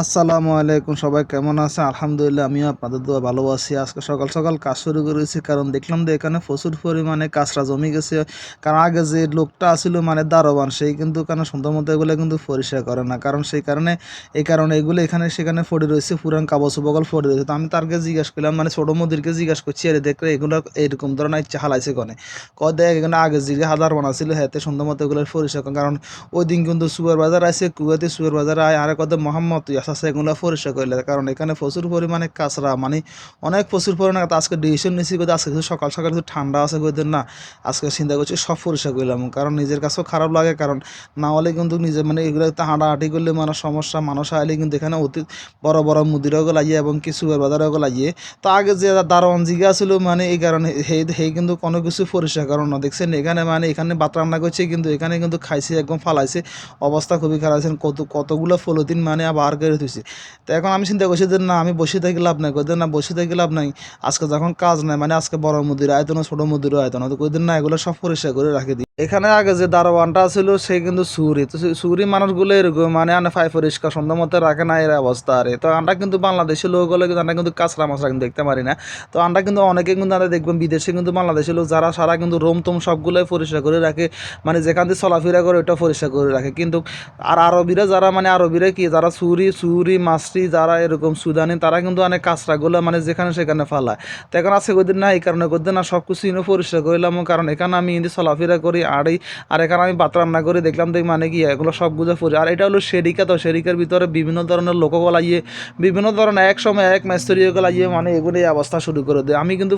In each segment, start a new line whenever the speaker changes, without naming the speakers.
আসসালামু আলাইকুম, সবাই কেমন আছে আলহামদুলিল্লাহ, আমিও আপনাদের দোয়া ভালো আছি। আজকে সকাল সকাল কাজ শুরু করেছি, কারণ দেখলাম যে এখানে প্রচুর পরিমাণে কাঁচরা জমি গেছে। কারণ আগে যে লোকটা আসছিল মানে দারোয়ান, সেই কিন্তু কারণ সুন্দর মতো এগুলো কিন্তু পরিষ্কার করে না। কারণ সেই কারণে, এই কারণে এগুলো এখানে, সেখানে পড়ে রয়েছে, পুরান কাগজ বগল পড়ে রয়েছে। তো আমি তারকে জিজ্ঞাসা করলাম মানে ছোটো মোদিরকে জিজ্ঞাসা করছি, আরে দেখলে এগুলো এরকম ধরনের হালাইছে কনে? ক দেখ, এখানে আগে যে হাজার বানাছিল হাতে সুন্দর মতো এগুলো পরিষ্কার করে। কারণ ওই দিন কিন্তু সুপার বাজার আছে কুয়াতে সুপার বাজার আয়, আর কত মোহাম্মদ আছে এগুলো পরিষ্কার করলে কারণ এখানে প্রচুর পরিমাণে কাঁচরা মানে অনেক প্রচুর পরিমাণে আজকে ডিসিশন নিয়েছি কিন্তু আজকে কিন্তু সকাল সকাল একটু ঠান্ডা আছে কিন্তু না, আজকে চিন্তা করছি সব পরিষ্কার করলাম কারণ নিজের কাছেও খারাপ লাগে, কারণ না হলে কিন্তু নিজে মানে এগুলো হাঁটাহাঁটি করলে মানে সমস্যা, মানুষ আইলে কিন্তু এখানে অতি বড় বড় মুদিরও লাগিয়ে এবং কিছু বাজারও লাগিয়ে তো আগে যে দারোয়ান জিগা ছিল মানে এই কারণে সেই সেই কিন্তু কোনো কিছু পরিষ্কার কারণ না। দেখছেন এখানে মানে এখানে ভাত রান্না করছে কিন্তু এখানে কিন্তু খাইছে, একদম ফালাইছে। অবস্থা খুবই খারাপ। কত কতগুলো ফলতিন মানে আবার করে তুইছে তো এখন আমি চিন্তা করছি যে না, আমি বসে থাকি লাভ নাই। কদিন না, বসে থাকি লাভ নাই। আজকে যখন কাজ নাই মানে আজকে বড় মুদির আয়তন ছোট মুদির আয়তন। হয়তো কদিন না, এগুলো সব পরিষ্কার করে রাখে দিই। এখানে আগে যে দারোয়ানটা ছিল, সে কিন্তু সুরি। তো সুরি মানুষগুলো এরকম মানে আনে ফাই পরিষ্কার সন্ধ্যা মতো রাখে না, এর অবস্থা আরে তো আমরা কিন্তু বাংলাদেশের লোক হলে কিন্তু আমরা কিন্তু কাঁচরা মাছরা কিন্তু দেখতে পারি না। তো আমরা কিন্তু অনেকে কিন্তু আমরা দেখবেন বিদেশে কিন্তু বাংলাদেশের লোক যারা সারা কিন্তু রোম টোম সবগুলোই পরিষ্কার করে রাখে। মানে যেখান থেকে চলাফেরা করে ওটা পরিষ্কার করে রাখে। কিন্তু আর আরবিরা যারা মানে আরবিরা কি, যারা সুরি সুরি, মাছরি যারা এরকম সুদানি, তারা কিন্তু অনেক কাঁচরাগুলো মানে যেখানে সেখানে ফালায়। তো এখন আছে কদিন না, এই কারণে কদিন না সব কিছু পরিষ্কার করলাম কারণ এখানে আমি ইন্দি চলাফেরা করি আর এই আর এখানে আমি ভাত রান্না করে দেখলাম দেখ মানে কি, এগুলো সব বুঝে পড়ি আর এটা হলো শেরিকা তো শেরিকার ভিতরে বিভিন্ন ধরনের লোকও লাগিয়ে, বিভিন্ন ধরনের এক সময় এক ম্যাস্তরিও লাগিয়ে মানে এগুলো এই অবস্থা শুরু করে দেয়। আমি কিন্তু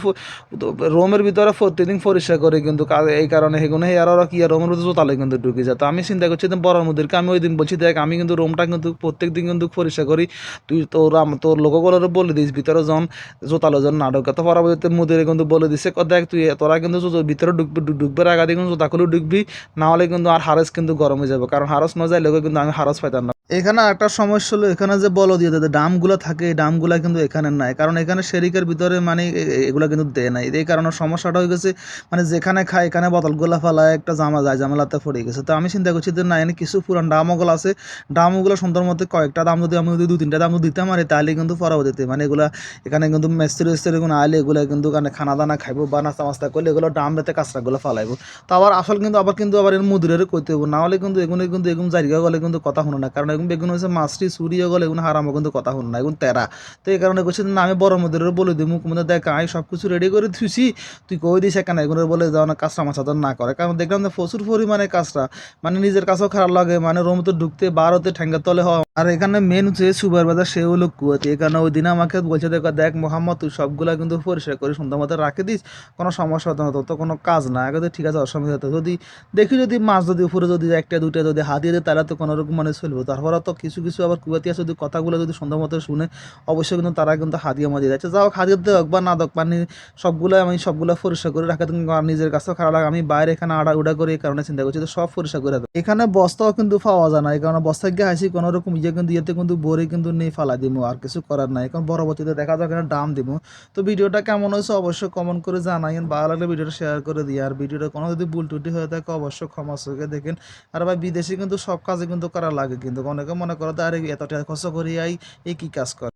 রোমের ভিতরে প্রতিদিন পরিষ্কার করি কিন্তু এই কারণে সেগুলো আর ওরা কি রোমের ভিতরে জোতালে কিন্তু ঢুকে যায়। তো আমি চিন্তা করছি বড় মুদিরকে আমি ওই দিন বলছি, দেখ, আমি কিন্তু রোমটা কিন্তু প্রত্যেক দিন কিন্তু পরিষ্কার করি। তুই তোর তোর লোকগুলোর বলে দিস, ভিতরে জন, জোতালো জন না ঢোকে তো পরবর্তীতে মুদিরে কিন্তু বলে দিছে, দেখ, তুই, তোরা কিন্তু ভিতরে ঢুকবি ঢুক- ঢুকবার আগে কিন্তু জোতা খুলে ঢুকবি না হলে কিন্তু আর হারস কিন্তু গরম হয়ে যাবে। কারণ হারস না যাইলে কিন্তু আমি হারস পাইতাম না। এখানে একটা সমস্যা হলো, এখানে যে বল দিয়ে দেয় ডামগুলো থাকে, এই ডামগুলো কিন্তু এখানে নাই। কারণ এখানে শেরিকের ভিতরে মানে এগুলো কিন্তু দেয় নাই। এই কারণে সমস্যাটা হয়ে গেছে মানে যেখানে খায়, এখানে বোতলগুলো ফেলায়, একটা জামা যায়, জামালাতে পড়ে গেছে। তো আমি চিন্তা করছি যে না, এখানে কিছু পুরান ডামগুলো আছে। ডামগুলো সুন্দর মতো কয়েকটা দাম যদি আমি যদি দু তিনটা দাম দিতে পারি তাহলে কিন্তু পরবর্তীতে মানে এগুলা এখানে কিন্তু মেস্ত্রি মেস্ত্রি কোনো আইলে এগুলো কিন্তু এখানে খানা দানা খাইবো বা নাস্তা মাস্তা করলে এগুলো ডাম বেতে কাঁচরাগুলো ফালাইবো। তো আবার আসল কিন্তু, আবার কিন্তু আবার এর মুদিরের কইতে হব না হলে কিন্তু এগুলো কিন্তু এগুলো জায়গা গলে কিন্তু কথা শুনো না। কারণ এগুলো বেগুন হচ্ছে মাছটি চুরিয়ে গেলে এখন হারামো কিন্তু কথা হন না এখন তেরা। তো এই কারণে করছি না, আমি বড় মধ্যে বলে দিই মুখ মধ্যে দেখ আমি সব কিছু রেডি করে থুইছি তুই কই দিস এখানে? এগুলো বলে যাও না কাঁচরা মাছ না করে। কারণ দেখলাম যে প্রচুর পরিমাণে কাজটা মানে নিজের কাছেও খারাপ লাগে মানে রোমতে ঢুকতে বারোতে ঠ্যাঙ্গার তলে হওয়া আর এখানে মেন হচ্ছে সুপার বাজার, সে হলো কুয়াতে। এখানে ওই দিন আমাকে বলছে, দেখ দেখ মোহাম্মদ, তুই সবগুলা কিন্তু পরিষ্কার করে সুন্দর মতো রাখে দিস, কোনো সমস্যা হতো তো কোনো কাজ না। আগে তো ঠিক আছে, অসুবিধা হতো যদি, দেখি যদি মাছ যদি উপরে যদি একটা দুটা যদি হাতিয়ে দেয় তাহলে তো কোনো রকম মানে চলবে। তারপরে তো কিছু কিছু আবার কুয়াতি আছে, যদি কথাগুলো যদি সুন্দর মতো শুনে, অবশ্যই কিন্তু তারা কিন্তু হাতিয়ে মাঝে যাচ্ছে যাও হাতিয়ে দেখ বা না দেখ মানে সবগুলো আমি সবগুলো পরিষ্কার করে রাখা নিজের কাছেও খারাপ লাগে, আমি বাইরে এখানে আড়া উড়া করে এই কারণে চিন্তা করছি তো সব পরিষ্কার করে রাখব এখানে বস্তাও কিন্তু পাওয়া যায় না, এই কারণে বস্তা গিয়ে হাসি কোনো ইয়ে কিন্তু ইয়েতে কিন্তু বরে কিন্তু নেই ফালা দিব আর কিছু করার নাই। এখন পরবর্তীতে দেখা যাক এখানে দাম দিব তো ভিডিওটা কেমন হয়েছে অবশ্যই কমেন্ট করে জানাইন ভালো লাগলে ভিডিওটা শেয়ার করে দিই আর ভিডিওটা কোনো যদি ভুল টুটি হয়ে থাকে অবশ্যই ক্ষমা চোখে দেখেন। আর ভাই, বিদেশে কিন্তু সব কাজে কিন্তু করা লাগে কিন্তু। অনেকে মনে করো আরে, এত টাকা খরচ করি, আই এই কী কাজ করে?